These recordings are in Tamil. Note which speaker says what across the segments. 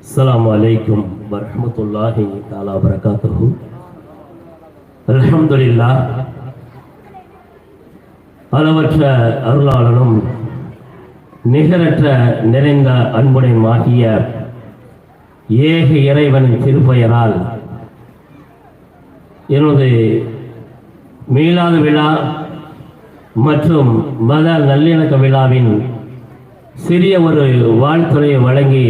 Speaker 1: السلام عليكم ورحمة الله تعالى وبركاته الحمد لله அளவற்ற அருளாளனும் நிகரற்ற நிறைந்த அன்புடையமாகிய ஏக இறைவனின் திருப்பெயரால் எனது மீளாத விழா மற்றும் மத நல்லிணக்க விழாவின் சிறிய ஒரு வாழ்த்துறையை வழங்கி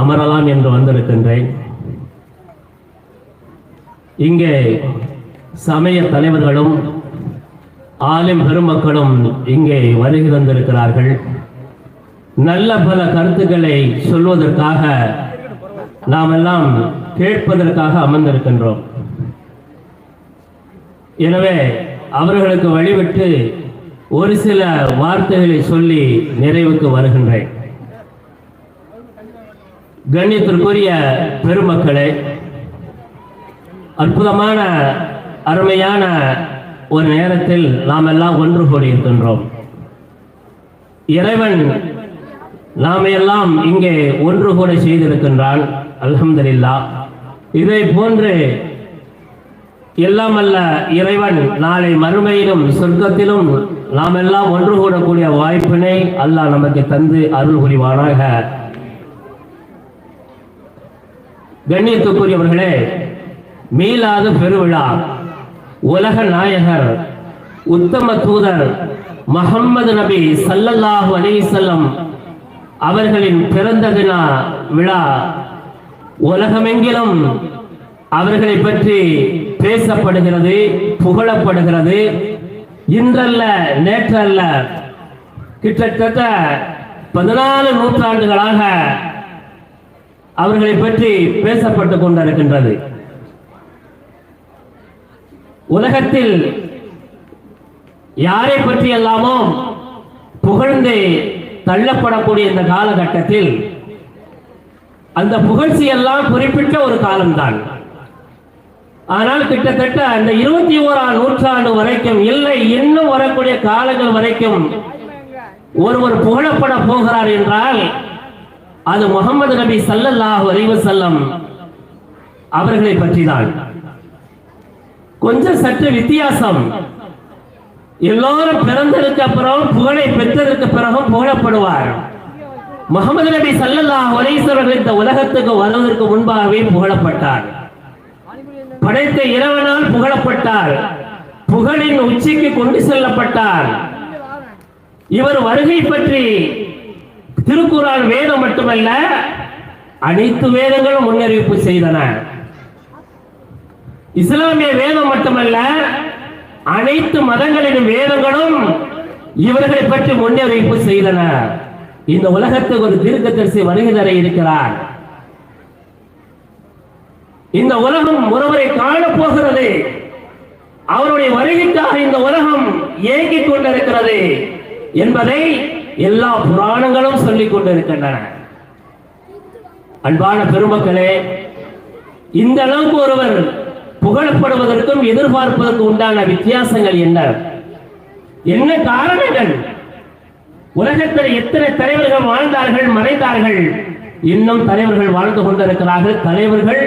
Speaker 1: அமரலாம் என்று வந்திருக்கின்றேன். இங்கே சமய தலைவர்களும் ஆலிம் பெருமக்களும் இங்கே வருகை தந்திருக்கிறார்கள். நல்ல பல கருத்துக்களை சொல்வதற்காக நாம் எல்லாம் கேட்பதற்காக அமர்ந்திருக்கின்றோம். எனவே அவர்களுக்கு வழிவிட்டு ஒரு சில வார்த்தைகளை சொல்லி நிறைவுக்கு வருகின்றேன். கண்ணியத்திற்குரிய பெருமக்களே அற்புதமான அருமையான ஒரு நேரத்தில் நாம் எல்லாம் ஒன்று கூடியிருக்கின்றோம் இறைவன் நாம் எல்லாம் இங்கே ஒன்று கூட செய்திருக்கின்றான் அல்ஹம்துலில்லா. இதை போன்று எல்லாம் அல்ல இறைவன் நாளை மறுமையிலும் சொர்க்கத்திலும் நாம் எல்லாம் ஒன்று கூடக்கூடிய வாய்ப்பினை அல்லாஹ் நமக்கு தந்து அருள் புரிவானாக. கண்ணியத்துக்குரியவர்களே மீளாத பெருவிழா. உலக நாயகர் உத்தம தூதர் முகம்மது நபி சல்லல்லாஹு அலிசல்லம் அவர்களின் பிறந்த தின விழா. உலகமெங்கிலும் அவர்களை பற்றி பேசப்படுகிறது புகழப்படுகிறது. இன்றல்ல நேற்றல்ல கிட்டத்தட்ட பதினாலு நூற்றாண்டுகளாக அவர்களை பற்றி பேசப்பட்டு கொண்டிருக்கின்றது. உலகத்தில் யாரை பற்றி எல்லாமோ புகழ்ந்து தள்ளப்படக்கூடிய இந்த காலகட்டத்தில் அந்த புகழ்ச்சி எல்லாம் குறிப்பிட்ட ஒரு காலம்தான். ஆனால் கிட்டத்தட்ட அந்த இருபத்தி ஓராம் நூற்றாண்டு வரைக்கும் இல்லை இன்னும் வரக்கூடிய காலங்கள் வரைக்கும் ஒருவர் புகழப்பட போகிறார் என்றால் அது முகமது நபி சல்லல்லாஹு அலைஹி செல்லம் அவர்களை பற்றிதான். கொஞ்சம் சற்று வித்தியாசம். எல்லோரும் பிறந்ததுக்கு அப்புறம் புகழை பெற்றதற்கு பிறகும் புகழப்படுவார். முகமது நபி சல்லல்லாஹு அலைஹி இந்த உலகத்துக்கு வருவதற்கு முன்பாகவே புகழப்பட்டார். படைத்த இறைவனால் புகழப்பட்டார். புகழின் உச்சிக்கு கொண்டு செல்லப்பட்டார். இவர் வருகை பற்றி திருக்குறான் வேதம் மட்டுமல்ல அனைத்து வேதங்களும் முன்னறிவிப்பு செய்தன. இஸ்லாமிய வேதம் மட்டுமல்ல அனைத்து மதங்களின் வேதங்களும் இவர்களை பற்றி முன்னறிவிப்பு செய்தன. இந்த உலகத்துக்கு ஒரு தீர்க்கதரிசி வருகை தர இருக்கிறார். இந்த உலகம் ஒருவரை காணப்போகிறது. அவருடைய வருகைக்காக இந்த உலகம் ஏங்கிக் கொண்டிருக்கிறது என்பதை எல்லா புராணங்களும் சொல்லிக் கொண்டிருக்கின்றன. அன்பான பெருமக்களே இந்த அளவுக்கு ஒருவர் புகழப்படுவதற்கும் எதிர்பார்ப்பதற்கும் உண்டான வித்தியாசங்கள் என்ன? என்ன காரணங்கள்? உலகத்தில் எத்தனை தலைவர்கள் வாழ்ந்தார்கள் மறைந்தார்கள்? இன்னும் தலைவர்கள் வாழ்ந்து கொண்டிருக்கிறார்கள் தலைவர்கள்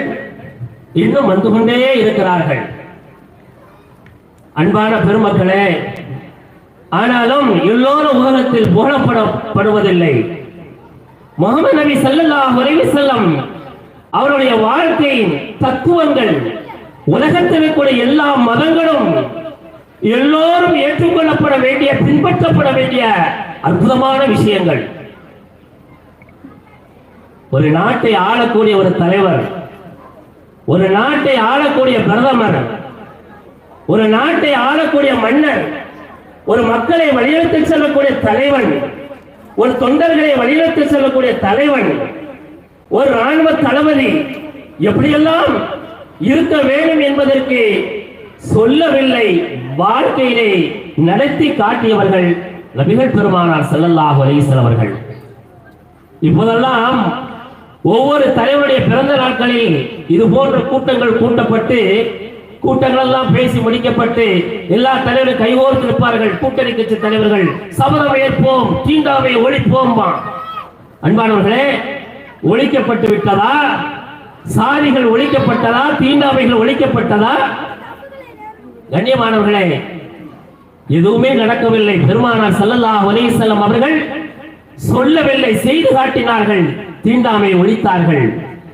Speaker 1: இன்னும் வந்து கொண்டே இருக்கிறார்கள். அன்பான பெருமக்களே ஆனாலும் எல்லோரும் உலகத்தில் புகழப்படப்படுவதில்லை முகமது நபி சல்லல்லா அலைஹி செல்லம் அவருடைய வாழ்க்கையின் தத்துவங்கள் உலகத்தில் கூட எல்லா மதங்களும் எல்லோரும் ஏற்றுக்கொள்ளப்பட வேண்டிய பின்பற்றப்பட வேண்டிய அற்புதமான விஷயங்கள். ஒரு நாட்டை ஆளக்கூடிய ஒரு தலைவர் ஒரு நாட்டை ஆளக்கூடிய பிரதமர் ஒரு நாட்டை ஆளக்கூடிய மன்னர் ஒரு மக்களை வழிநடத்தி செல்லக்கூடிய தலைவன் ஒரு தொண்டர்களை வழிநடத்தி செல்லக்கூடிய தலைவன் ஒரு ராணுவ தளபதி எப்படியெல்லாம் இருக்க வேண்டும் என்பதற்கு சொல்லவில்லை வாழ்க்கையிலே நடத்தி காட்டியவர்கள் நபிகள் பெருமானார் ஸல்லல்லாஹு அலைஹி அவர்கள். இப்போதெல்லாம் ஒவ்வொரு தலைவருடைய பிறந்த நாட்களில் இது போன்ற கூட்டங்கள் கூட்டப்பட்டு கூட்டங்கள் எல்லாம் பேசி முடிக்கப்பட்டு எல்லா தலைவரும் கைகோர்த்து இருப்பார்கள் கூட்டணி கட்சி தலைவர்கள் சபதம் ஏற்போம் தீண்டாவை ஒழிப்போம் அன்பானவர்களே ஒழிக்கப்பட்டு விட்டதா? சாதிகள் ஒழிக்கப்பட்டதா? தீண்டாமைகள் ஒழிக்கப்பட்டதா? கண்ணியமானவர்களே எதுவுமே நடக்கவில்லை. பெருமானார் சல்லல்லா அலைஹி அவர்கள் சொல்லவில்லை. செய்து காட்டினார்கள். தீண்டாமை ஒழித்தார்கள்.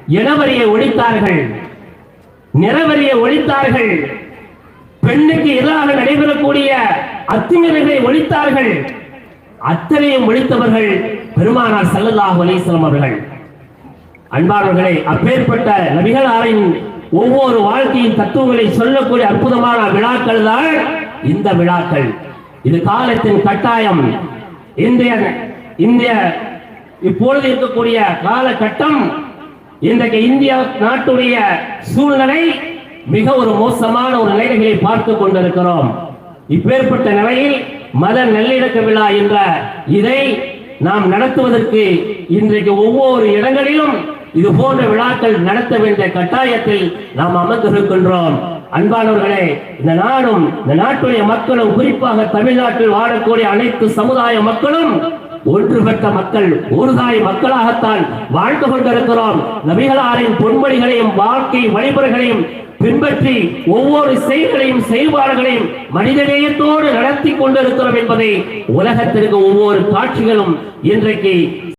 Speaker 1: இனவரியை ஒழித்தார்கள். நிறவரிய ஒழித்தார்கள். பெண்ணுக்கு எதிராக நடைபெறக்கூடிய அத்துமீறல்களை ஒழித்தார்கள். அத்தனையும் ஒழித்தவர்கள் பெருமானார் ஸல்லல்லாஹு அலைஹி அவர்கள். அன்பானவர்களை அப்பேற்பட்ட நபிகளாரின் ஒவ்வொரு வாழ்க்கையின் தத்துவங்களை சொல்லக்கூடிய அற்புதமான விழாக்கள் தான் இந்த விழாக்கள். இது காலத்தின் கட்டாயம். இந்திய இந்திய இப்பொழுது இருக்கக்கூடிய காலகட்டம் இன்றைக்கு இந்திய நாட்டுடைய சூழ்நிலை மிக ஒரு மோசமான ஒரு நிலைகளை பார்த்து கொண்டிருக்கிறோம். இப்பேற்பட்ட நிலையில் மத நல்லிணக்க விழா என்ற இதை நாம் நடத்துவதற்கு இன்றைக்கு ஒவ்வொரு இடங்களிலும் இது போன்ற விழாக்கள் நடத்த வேண்டிய கட்டாயத்தில் நாம் அமர்ந்திருக்கின்றோம். அன்பானவர்களே இந்த நாடும் இந்த நாட்டுடைய மக்களும் குறிப்பாக தமிழ்நாட்டில் வாழக்கூடிய அனைத்து சமுதாய மக்களும் ஒன்றுபட்ட மக்கள் ஒருதாய் மக்களாகத்தான் வாழ்ந்து கொண்டிருக்கிறோம். நபிகளாரின் பொன்மொழிகளையும் வாழ்க்கை வழிமுறைகளையும் பின்பற்றி ஒவ்வொரு செயல்களையும் செயல்பாடுகளையும் மனிதநேயத்தோடு நடத்தி கொண்டிருக்கிறோம் என்பதை உலகத்திற்கு ஒவ்வொரு காட்சிகளும் இன்றைக்கு